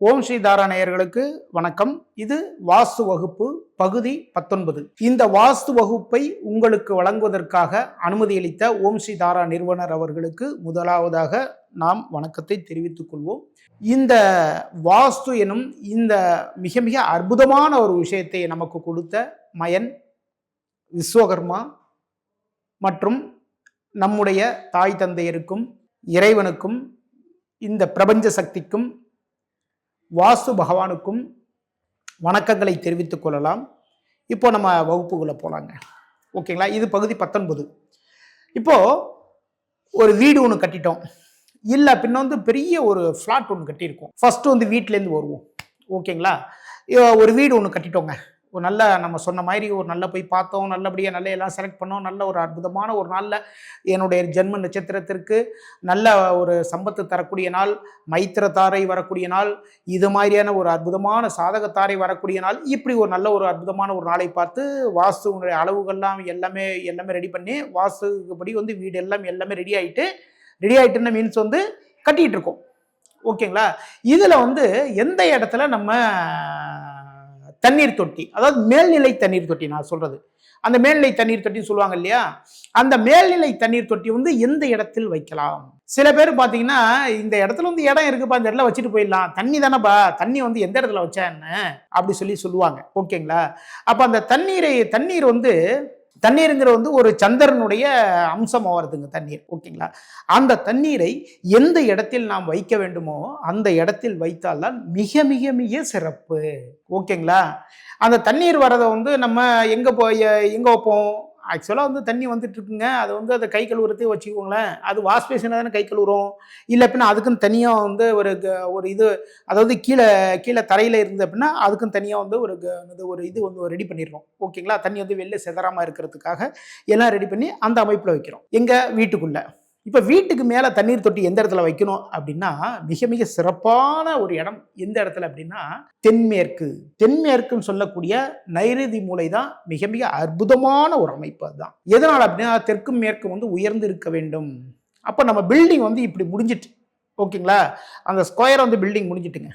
ஓம் ஸ்ரீ தாரா நேயர்களுக்கு வணக்கம். இது வாஸ்து வகுப்பு பகுதி பத்தொன்பது. இந்த வாஸ்து வகுப்பை உங்களுக்கு வழங்குவதற்காக அனுமதியளித்த ஓம் ஸ்ரீ தாரா நிறுவனர் அவர்களுக்கு முதலாவதாக நாம் வணக்கத்தை தெரிவித்துக் கொள்வோம். இந்த வாஸ்து எனும் இந்த மிக மிக அற்புதமான ஒரு விஷயத்தை நமக்கு கொடுத்த மயன் விஸ்வகர்மா மற்றும் நம்முடைய தாய் தந்தையருக்கும் இறைவனுக்கும் இந்த பிரபஞ்ச சக்திக்கும் வாஸ்து பகவானுக்கும் வணக்கங்களை தெரிவித்துக் கொள்ளலாம். இப்போ நம்ம வகுப்புக்குள்ளே போகலாங்க ஓகேங்களா? இது பகுதி பத்தொன்பது. இப்போது ஒரு வீடு ஒன்று கட்டிட்டோம். இல்லை பின்ன வந்து பெரிய ஒரு ஃப்ளாட் ஒன்று கட்டியிருக்கோம். ஃபஸ்ட்டு வந்து வீட்டிலேருந்து வருவோம். ஓகேங்களா? ஒரு வீடு ஒன்று கட்டிட்டோங்க. ஒரு நல்ல நம்ம சொன்ன மாதிரி ஒரு நல்ல போய் பார்த்தோம் நல்லபடியாக நல்ல எல்லாம் செலக்ட் பண்ணோம். நல்ல ஒரு அற்புதமான ஒரு நாளில் என்னுடைய ஜென்ம நட்சத்திரத்திற்கு நல்ல ஒரு சம்பத்து தரக்கூடிய நாள் மைத்திர தாரை வரக்கூடிய நாள் இது மாதிரியான ஒரு அற்புதமான சாதகத்தாரை வரக்கூடிய நாள் இப்படி ஒரு நல்ல ஒரு அற்புதமான ஒரு நாளை பார்த்து வாஸ்துனுடைய அளவுகள்லாம் எல்லாமே எல்லாமே ரெடி பண்ணி வாஸ்துபடி வந்து வீடு எல்லாம் எல்லாமே ரெடி ஆகிட்டு ரெடி ஆகிட்டுன்னு மீன்ஸ் வந்து கட்டிகிட்டு இருக்கோம். ஓகேங்களா? இதில் வந்து எந்த இடத்துல நம்ம தண்ணீர் தொட்டி. அதாவது மேல்நிலை தண்ணீர் தொட்டி நான் சொல்றது. அந்த மேல்நிலை தண்ணீர் தொட்டின்னு சொல்லுவாங்க இல்லையா? அந்த மேல்நிலை தண்ணீர் தொட்டி வந்து எந்த இடத்தில் வைக்கலாம்? சில பேர் பார்த்தீங்கன்னா இந்த இடத்துல வந்து இடம் இருக்குப்பா இந்த இடத்துல வச்சுட்டு போயிடலாம். தண்ணி தானேப்பா தண்ணி வந்து எந்த இடத்துல வச்சா என்ன அப்படி சொல்லி சொல்லுவாங்க. ஓகேங்களா? அப்போ அந்த தண்ணீரை தண்ணீர் வந்து தண்ணீருங்கிற வந்து ஒரு சந்திரனுடைய அம்சமாக வருதுங்க தண்ணீர் ஓகேங்களா? அந்த தண்ணீரை எந்த இடத்தில் நாம் வைக்க வேண்டுமோ அந்த இடத்தில் வைத்தால்தான் மிக மிக மிக சிறப்பு ஓகேங்களா? அந்த தண்ணீர் வரதை வந்து நம்ம எங்கே போய் எங்கே வைப்போம்? ஆக்சுவலாக வந்து தண்ணி வந்துட்டு இருக்குங்க அது வந்து அதை கை கழுவுறதே வச்சுக்கோங்களேன். அது வாஷ் பேஷனை தானே கை கழுவுறோம். இல்லை பின்ன அதுக்குன்னு தனியாக வந்து ஒரு க- ஒரு இது அதாவது கீழே கீழே தரையில் இருந்து அப்படின்னா அதுக்குன்னு தனியாக வந்து ஒரு க- இது ஒரு இது வந்து ரெடி பண்ணிடுறோம். ஓகேங்களா தண்ணி வந்து வெளில செதறாமல் இருக்கிறதுக்காக எல்லாம் ரெடி பண்ணி அந்த அமைப்பில் வைக்கிறோம். எங்கள் வீட்டுக்குள்ளே. இப்போ வீட்டுக்கு மேலே தண்ணீர் தொட்டி எந்த இடத்துல வைக்கணும் அப்படின்னா மிக மிக சிறப்பான ஒரு இடம் எந்த இடத்துல அப்படின்னா தென்மேற்கு. தென்மேற்குன்னு சொல்லக்கூடிய நைருதி மூலை தான் மிக மிக அற்புதமான ஒரு அமைப்பு அதுதான். எதனால் அப்படின்னா தெற்கும் மேற்கும் வந்து உயர்ந்து இருக்க வேண்டும். அப்போ நம்ம பில்டிங் வந்து இப்படி முடிஞ்சிட்டு ஓகேங்களா? அந்த ஸ்கொயர் வந்து பில்டிங் முடிஞ்சிட்டுங்க.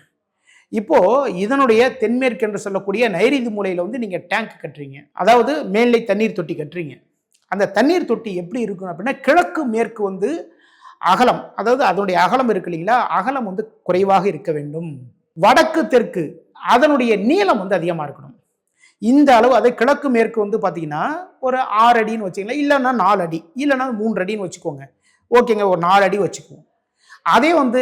இப்போது இதனுடைய தென்மேற்கு என்று சொல்லக்கூடிய நைரீதி மூலையில் வந்து நீங்கள் டேங்க் கட்டுறீங்க. அதாவது மேல்நிலை தண்ணீர் தொட்டி கட்டுறீங்க. அந்த தண்ணீர் தொட்டி எப்படி இருக்கும் அப்படின்னா கிழக்கு மேற்கு வந்து அகலம். அதாவது அதனுடைய அகலம் இருக்கு இல்லைங்களா? அகலம் வந்து குறைவாக இருக்க வேண்டும். வடக்கு தெற்கு அதனுடைய நீளம் வந்து அதிகமாக இருக்கணும். இந்த அளவு அதை கிழக்கு மேற்கு வந்து பார்த்தீங்கன்னா ஒரு ஆறு அடின்னு வச்சுக்கலாம் இல்லைன்னா நாலு அடி. இல்லைன்னா மூன்று அடின்னு வச்சுக்கோங்க. ஓகேங்க ஒரு நாலு அடி வச்சுக்குவோம். அதே வந்து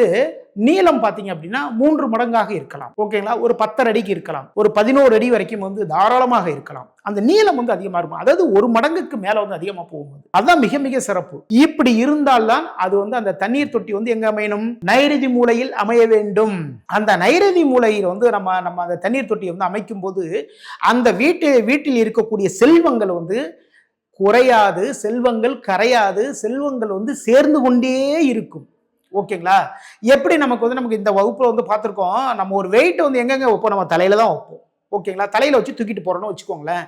நீளம் பார்த்தீங்க அப்படின்னா மூன்று மடங்காக இருக்கலாம். ஓகேங்களா? ஒரு பத்தரை அடிக்கு இருக்கலாம். ஒரு பதினோரு அடி வரைக்கும் வந்து தாராளமாக இருக்கலாம். அந்த நீளம் வந்து அதிகமாக இருக்கும். அதாவது ஒரு மடங்குக்கு மேலே வந்து அதிகமாக போகும்போது. அதுதான் மிக மிக சிறப்பு. இப்படி இருந்தால்தான் அது வந்து அந்த தண்ணீர் தொட்டி வந்து எங்க அமையணும்? நைருதி மூலையில் அமைய வேண்டும். அந்த நைரதி மூலையில் வந்து நம்ம நம்ம அந்த தண்ணீர் தொட்டியை வந்து அமைக்கும் போது அந்த வீட்டு வீட்டில் இருக்கக்கூடிய செல்வங்கள் வந்து குறையாது செல்வங்கள் கரையாது செல்வங்கள் வந்து சேர்ந்து கொண்டே இருக்கும். ஓகேங்களா? எப்படி நமக்கு வந்து நமக்கு இந்த வகுப்பில் வந்து பார்த்துருக்கோம் நம்ம ஒரு வெயிட் வந்து எங்கெங்க வைப்போம்? நம்ம தலையில தான் வைப்போம். ஓகேங்களா? தலையில வச்சு தூக்கிட்டு போறோம்னு வச்சுக்கோங்களேன்.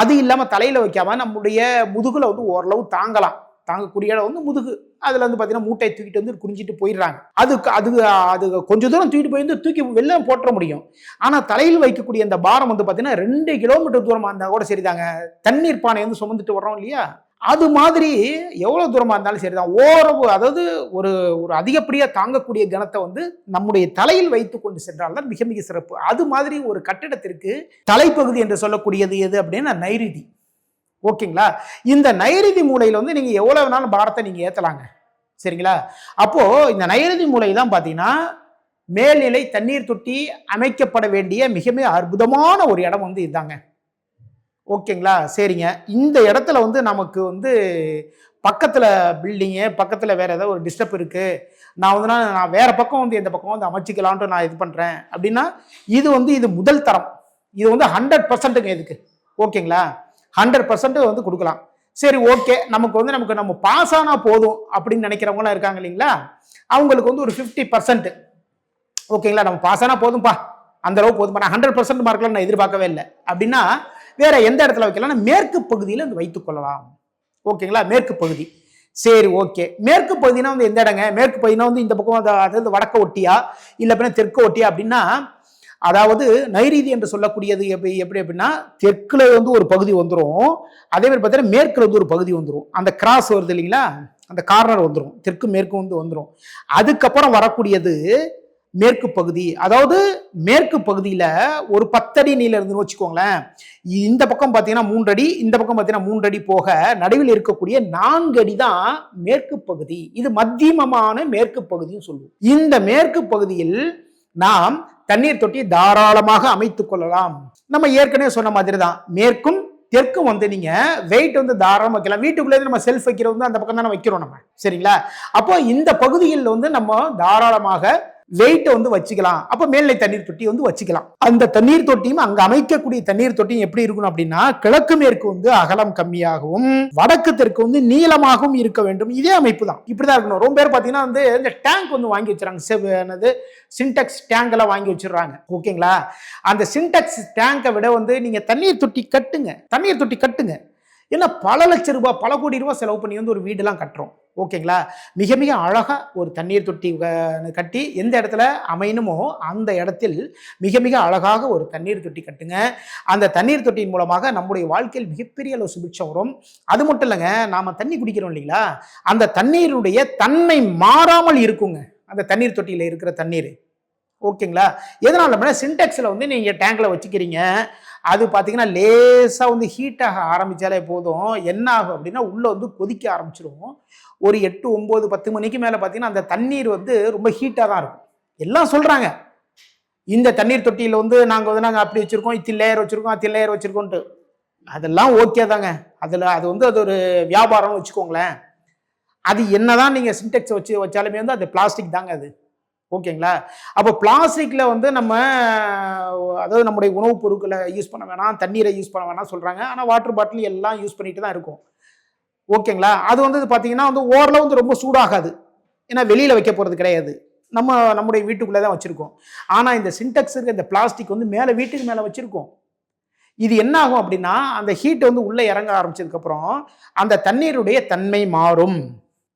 அது இல்லாமல் தலையில வைக்காம நம்முடைய முதுகுல வந்து ஓரளவு தாங்கலாம். தாங்கக்கூடிய இடம் வந்து முதுகு. அதுல வந்து பார்த்தீங்கன்னா மூட்டையை தூக்கிட்டு வந்து குறிஞ்சிட்டு போயிடுறாங்க. அதுக்கு அது அது கொஞ்சம் தூரம் தூக்கிட்டு போய் வந்து தூக்கி வெளில போட்டுற முடியும். ஆனால் தலையில் வைக்கக்கூடிய அந்த பாரம் வந்து பார்த்தீங்கன்னா ரெண்டு கிலோமீட்டர் தூரமாக இருந்தால் கூட சரிதாங்க. தண்ணீர் பானை வந்து சுமந்துட்டு வர்றோம் இல்லையா? அது மாதிரி எவ்வளோ தூரமாக இருந்தாலும் சரிதான். ஓரவு அதாவது ஒரு ஒரு அதிகப்படியாக தாங்கக்கூடிய கணத்தை வந்து நம்முடைய தலையில் வைத்து கொண்டு சென்றால் தான் மிக மிக சிறப்பு. அது மாதிரி ஒரு கட்டிடத்திற்கு தலைப்பகுதி என்று சொல்லக்கூடியது எது அப்படின்னா நைருதி. ஓகேங்களா? இந்த நைரிதி மூலையில் வந்து நீங்கள் எவ்வளோ வேணாலும் பாரத்தை நீங்கள் ஏற்றலாங்க சரிங்களா? அப்போது இந்த நைருதி மூலையெல்லாம் தான் மேல்நிலை தண்ணீர் தொட்டி அமைக்கப்பட வேண்டிய மிக மிக அற்புதமான ஒரு இடம் வந்து இதுதாங்க. ஓகேங்களா? சரிங்க. இந்த இடத்துல வந்து நமக்கு வந்து பக்கத்தில் பில்டிங்கு பக்கத்தில் வேறு ஏதாவது ஒரு டிஸ்டர்ப் இருக்குது நான் வந்து நான் வேறு பக்கம் வந்து இந்த பக்கம் வந்து அமைச்சிக்கலான்ட்டு நான் இது பண்ணுறேன் அப்படின்னா இது வந்து இது முதல் தரம். இது வந்து ஹண்ட்ரட் பர்சன்ட்டுங்க இதுக்கு. ஓகேங்களா? ஹண்ட்ரட் பர்சன்ட் வந்து கொடுக்கலாம். சரி ஓகே. நமக்கு வந்து நமக்கு நம்ம பாஸ் ஆனால் போதும் அப்படின்னு நினைக்கிறவங்களாம் இருக்காங்க இல்லைங்களா? அவங்களுக்கு வந்து ஒரு ஃபிஃப்டி பர்சன்ட் ஓகேங்களா? நம்ம பாஸ் ஆனால் போதும்பா. அந்தளவுக்கு அளவு போதும்பா. நான் ஹண்ட்ரட் பர்சன்ட் மார்க்கெலாம் நான் எதிர்பார்க்கவே இல்லை. அப்படின்னா வேற எந்த இடத்துல வைக்கலாம்னா மேற்கு பகுதியில் வந்து வைத்துக் கொள்ளலாம். ஓகேங்களா? மேற்கு பகுதி. சரி ஓகே. மேற்கு பகுதினா வந்து எந்த இடங்க? மேற்கு பகுதினா வந்து இந்த பக்கம் அதாவது வடக்க ஒட்டியா? இல்லை அப்படின்னா தெற்கு ஒட்டியா அப்படின்னா அதாவது நைரீதி என்று சொல்லக்கூடியது எப்படி எப்படி அப்படின்னா தெற்குல வந்து ஒரு பகுதி வந்துடும் அதே மாதிரி பார்த்தீங்கன்னா மேற்குல வந்து ஒரு பகுதி வந்துடும் அந்த கிராஸ் வருது இல்லைங்களா? அந்த கார்னர் வந்துடும் தெற்கு மேற்கு வந்து வந்துடும் அதுக்கப்புறம் வரக்கூடியது மேற்கு பகுதி. அதாவது மேற்கு பகுதியில் ஒரு பத்தடி நீல இருந்துன்னு வச்சுக்கோங்களேன். இந்த பக்கம் பார்த்தீங்கன்னா மூன்றடி இந்த பக்கம் பார்த்தீங்கன்னா மூன்றடி போக நடுவில் இருக்கக்கூடிய நான்கு அடி தான் மேற்கு பகுதி. இது மத்தியமமான மேற்கு பகுதின்னு சொல்லுவோம். இந்த மேற்கு பகுதியில் நாம் தண்ணீர் தொட்டி தாராளமாக அமைத்து கொள்ளலாம். நம்ம ஏற்கனவே சொன்ன மாதிரி தான் மேற்கும் தெற்கும் வந்து நீங்க வெயிட் வந்து தாராளமாக வைக்கலாம். வீட்டுக்குள்ளே நம்ம செல்ஃப் வைக்கிறது வந்து அந்த பக்கம் தானே வைக்கிறோம் நம்ம. சரிங்களா? அப்போ இந்த பகுதியில் வந்து நம்ம தாராளமாக வெயிட்டை வந்து வச்சுக்கலாம். அப்போ மேல்நிலை தண்ணீர் தொட்டி வந்து வச்சுக்கலாம். அந்த தண்ணீர் தொட்டியும் அங்கே அமைக்கக்கூடிய தண்ணீர் தொட்டியும் எப்படி இருக்கணும் அப்படின்னா கிழக்கு மேற்கு வந்து அகலம் கம்மியாகவும் வடக்கு தெற்கு வந்து நீளமாகவும் இருக்க வேண்டும். இதே அமைப்பு தான். இப்படி தான் இருக்கணும். ரொம்ப பேர் பார்த்தீங்கன்னா வந்து இந்த டேங்க் வந்து வாங்கி வச்சுறாங்க. செவ் என்னது சின்டெக்ஸ் டேங்க் எல்லாம் வாங்கி வச்சிடுறாங்க. ஓகேங்களா அந்த சின்டெக்ஸ் டேங்கை விட வந்து நீங்கள் தண்ணீர் தொட்டி கட்டுங்க. தண்ணீர் தொட்டி கட்டுங்க. ஏன்னா பல லட்ச ரூபாய் பல கோடி ரூபாய் செலவு பண்ணி வந்து ஒரு வீடெல்லாம் கட்டுறோம். ஓகேங்களா? மிக மிக அழகாக ஒரு தண்ணீர் தொட்டி கட்டி எந்த இடத்துல அமையணுமோ அந்த இடத்தில் மிக மிக அழகாக ஒரு தண்ணீர் தொட்டி கட்டுங்க. அந்த தண்ணீர் தொட்டியின் மூலமாக நம்முடைய வாழ்க்கையில் மிகப்பெரிய அளவு சுபிட்சம் வரும். அது மட்டும் இல்லைங்க நாம் தண்ணி குடிக்கிறோம் இல்லைங்களா? அந்த தண்ணீருடைய தன்மை மாறாமல் இருக்குங்க. அந்த தண்ணீர் தொட்டியில் இருக்கிற தண்ணீர். ஓகேங்களா? எதனால அப்படின்னா சின்டெக்ஸில் வந்து நீங்கள் டேங்கில் வச்சுக்கிறீங்க. அது பார்த்தீங்கன்னா லேசாக வந்து ஹீட் ஆக ஆரம்பித்தாலே போதும். என்ன ஆகும் அப்படின்னா உள்ளே வந்து கொதிக்க ஆரம்பிச்சிடும் ஒரு எட்டு ஒம்பது பத்து மணிக்கு மேலே பார்த்தீங்கன்னா அந்த தண்ணீர் வந்து ரொம்ப ஹீட்டாக தான் இருக்கும். எல்லாம் சொல்கிறாங்க இந்த தண்ணீர் தொட்டியில் வந்து நாங்கள் வந்து நாங்கள் அப்படி வச்சுருக்கோம் இத்தின் லேயர் வச்சுருக்கோம் அத்தின் லேயர் வச்சுருக்கோன்ட்டு. அதெல்லாம் ஓகே தாங்க. அதில் அது வந்து அது ஒரு வியாபாரம்னு வச்சுக்கோங்களேன். அது என்னதான் நீங்கள் சின்டெக்ஸ் வச்சு வச்சாலுமே வந்து அது பிளாஸ்டிக் தாங்க அது. ஓகேங்களா? அப்போ பிளாஸ்டிக்கில் வந்து நம்ம அதாவது நம்முடைய உணவுப் பொருட்களை யூஸ் பண்ண வேணாம் தண்ணீரை யூஸ் பண்ண வேணாம் சொல்கிறாங்க ஆனால் வாட்டர் பாட்டில் எல்லாம் யூஸ் பண்ணிட்டு தான் இருக்கும். ஓகேங்களா? அது வந்து பார்த்தீங்கன்னா வந்து ஓரளவு வந்து ரொம்ப சூடாகாது. ஏன்னா வெளியில் வைக்க போகிறது கிடையாது. நம்ம நம்முடைய வீட்டுக்குள்ளே தான் வச்சுருக்கோம். ஆனால் இந்த சின்டெக்ஸ் இருக்க இந்த பிளாஸ்டிக் வந்து மேலே வீட்டுக்கு மேலே வச்சுருக்கோம். இது என்ன ஆகும் அப்படின்னா அந்த ஹீட் வந்து உள்ளே இறங்க ஆரம்பிச்சதுக்கப்புறம் அந்த தண்ணீருடைய தன்மை மாறும்.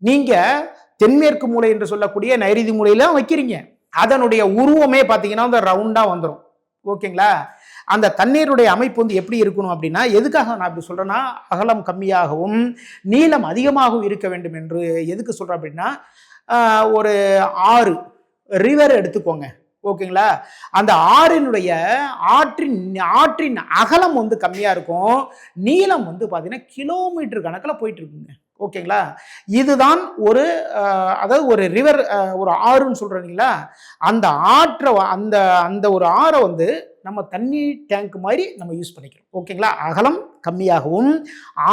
நீங்கள் தென்மேற்கு மூலை என்று சொல்லக்கூடிய நைரிதி மூலையில வைக்கிறீங்க. அதனுடைய உருவமே பார்த்தீங்கன்னா அந்த ரவுண்டாக வந்துடும் ஓகேங்களா? அந்த தண்ணீருடைய அமைப்பு வந்து எப்படி இருக்கணும் அப்படின்னா எதுக்காக நான் இப்படி சொல்கிறேன்னா அகலம் கம்மியாகவும் நீளம் அதிகமாகவும் இருக்க வேண்டும் என்று எதுக்கு சொல்கிறேன் அப்படின்னா ஒரு ஆறு ரிவர் எடுத்துக்கோங்க. ஓகேங்களா? அந்த ஆறினுடைய ஆற்றின் ஆற்றின் அகலம் வந்து கம்மியாக இருக்கும். நீளம் வந்து பார்த்தீங்கன்னா கிலோமீட்டர் கணக்கில் போயிட்டு இருக்குங்க. ஓகேங்களா? இதுதான் ஒரு அதாவது ஒரு ரிவர் ஒரு ஆறுன்னு சொல்கிறீங்களா அந்த ஆற்றை அந்த அந்த ஒரு ஆறை வந்து நம்ம தண்ணி டேங்க் மாதிரி நம்ம யூஸ் பண்ணிக்கிறோம். ஓகேங்களா? அகலம் கம்மியாகவும்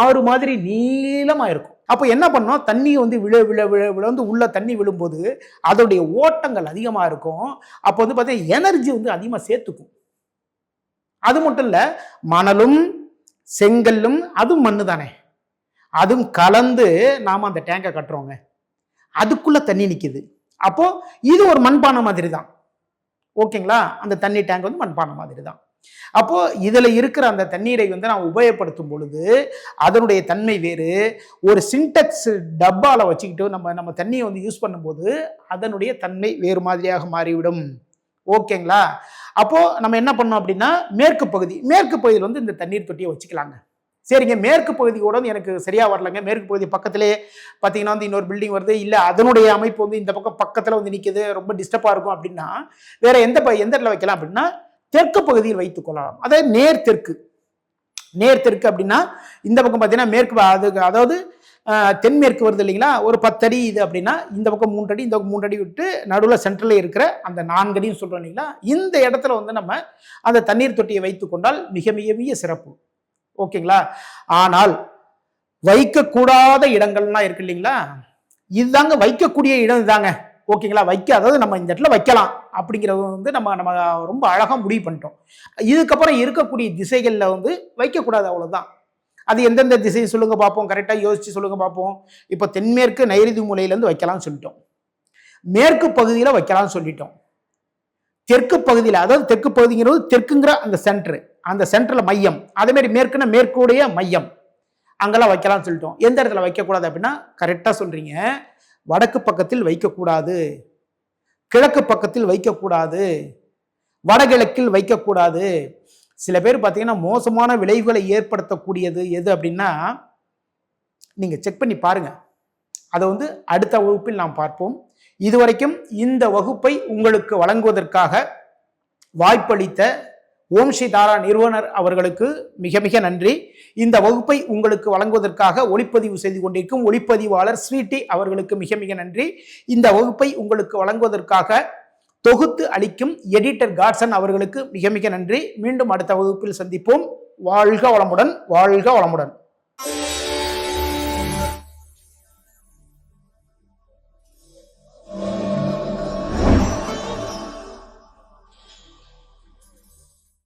ஆறு மாதிரி நீளமாக இருக்கும் அப்போ என்ன பண்ணோம்? தண்ணி வந்து விழ விழ விழ விழ வந்து உள்ள தண்ணி விழும்போது அதோடைய ஓட்டங்கள் அதிகமாக இருக்கும். அப்போ வந்து பார்த்தீங்கன்னா எனர்ஜி வந்து அதிகமாக சேர்த்துக்கும். அது மட்டும் இல்லை மணலும் செங்கல்லும் அதுவும் மண்ணு தானே அதுவும் கலந்து நாம் அந்த டேங்கை கட்டுறோங்க. அதுக்குள்ளே தண்ணி நிற்கிது அப்போது இது ஒரு மண்பானை மாதிரி தான் ஓகேங்களா? அந்த தண்ணி டேங்க் வந்து மண்பானை மாதிரி தான் அப்போது இதில் இருக்கிற அந்த தண்ணீரை வந்து நான் உபயோகப்படுத்தும் பொழுது அதனுடைய தன்மை வேறு. ஒரு சின்டெக்ஸ் டப்பாவில் வச்சுக்கிட்டு நம்ம நம்ம தண்ணியை வந்து யூஸ் பண்ணும்போது அதனுடைய தன்மை வேறு மாதிரியாக மாறிவிடும். ஓகேங்களா? அப்போது நம்ம என்ன பண்ணோம் அப்படின்னா மேற்கு பகுதி மேற்கு பகுதியில் வந்து இந்த தண்ணீர் தொட்டியை வச்சுக்கலாங்க. சரிங்க மேற்கு பகுதியோட வந்து எனக்கு சரியா வரலங்க. மேற்கு பகுதி பக்கத்திலே பார்த்தீங்கன்னா வந்து இன்னொரு பில்டிங் வருது. இல்லை அதனுடைய அமைப்பு வந்து இந்த பக்கம் பக்கத்தில் வந்து நிற்கிது ரொம்ப டிஸ்டர்பாக இருக்கும் அப்படின்னா வேற எந்த ப- எந்த இடத்துல வைக்கலாம் அப்படின்னா தெற்கு பகுதியில் வைத்துக் கொள்ளலாம். அதாவது நேர் தெற்கு. நேர் தெற்கு அப்படின்னா இந்த பக்கம் பார்த்தீங்கன்னா மேற்கு அது அதாவது தென்மேற்கு வருது இல்லைங்களா? ஒரு பத்தடி இது அப்படின்னா இந்த பக்கம் மூன்றடி இந்த பக்கம் மூன்றடி விட்டு நடுவில் சென்ட்ரலில் இருக்கிற அந்த நான்கடின்னு சொல்கிறோம் இல்லைங்களா? இந்த இடத்துல வந்து நம்ம அந்த தண்ணீர் தொட்டியை வைத்துக்கொண்டால் மிக மிக மிக சிறப்பு. ஓகேங்களா? ஆனால் வைக்கக்கூடாத இடங்கள்லாம் இருக்கு இல்லைங்களா? இதுதாங்க வைக்கக்கூடிய இடம் இதாங்க ஓகேங்களா? வைக்க அதாவது நம்ம இந்த இடத்துல வைக்கலாம் அப்படிங்கிறது வந்து நம்ம நம்ம ரொம்ப அழகாக முடிவு பண்ணிட்டோம். இதுக்கப்புறம் இருக்கக்கூடிய திசைகளில் வந்து வைக்கக்கூடாது அவ்வளோதான் அது எந்தெந்த திசை சொல்லுங்க பார்ப்போம். கரெக்டாக யோசித்து சொல்லுங்க பார்ப்போம். இப்போ தென்மேற்கு நைரிதி மூலையிலேருந்து வைக்கலாம்னு சொல்லிட்டோம். மேற்கு பகுதியில் வைக்கலாம்னு சொல்லிட்டோம். தெற்கு பகுதியில் அதாவது தெற்கு பகுதிங்கிறது தெற்குங்கிற அந்த சென்டர் அந்த சென்டரில் மையம். அதேமாரி மாதிரி மேற்குன்னா மேற்குடைய மையம். அங்கெல்லாம் வைக்கலாம்னு சொல்லிட்டோம். எந்த இடத்துல வைக்கக்கூடாது அப்படின்னா கரெக்டாக சொல்கிறீங்க வடக்கு பக்கத்தில் வைக்கக்கூடாது. கிழக்கு பக்கத்தில் வைக்கக்கூடாது. வடகிழக்கில் வைக்கக்கூடாது. சில பேர் பார்த்தீங்கன்னா மோசமான விளைவுகளை ஏற்படுத்தக்கூடியது எது அப்படின்னா நீங்கள் செக் பண்ணி பாருங்கள் அதை வந்து அடுத்த வகுப்பில் நாம் பார்ப்போம். இதுவரைக்கும் இந்த வகுப்பை உங்களுக்கு வழங்குவதற்காக வாய்ப்பளித்த ஓம் ஸ்ரீ தாரா நிறுவனர் அவர்களுக்கு மிக மிக நன்றி. இந்த வகுப்பை உங்களுக்கு வழங்குவதற்காக ஒளிப்பதிவு செய்து கொண்டிருக்கும் ஒளிப்பதிவாளர் ஸ்வீட்டி அவர்களுக்கு மிக மிக நன்றி. இந்த வகுப்பை உங்களுக்கு வழங்குவதற்காக தொகுத்து அளிக்கும் எடிட்டர் காட்சன் அவர்களுக்கு மிக மிக நன்றி. மீண்டும் அடுத்த வகுப்பில் சந்திப்போம். வாழ்க வளமுடன் வாழ்க வளமுடன்.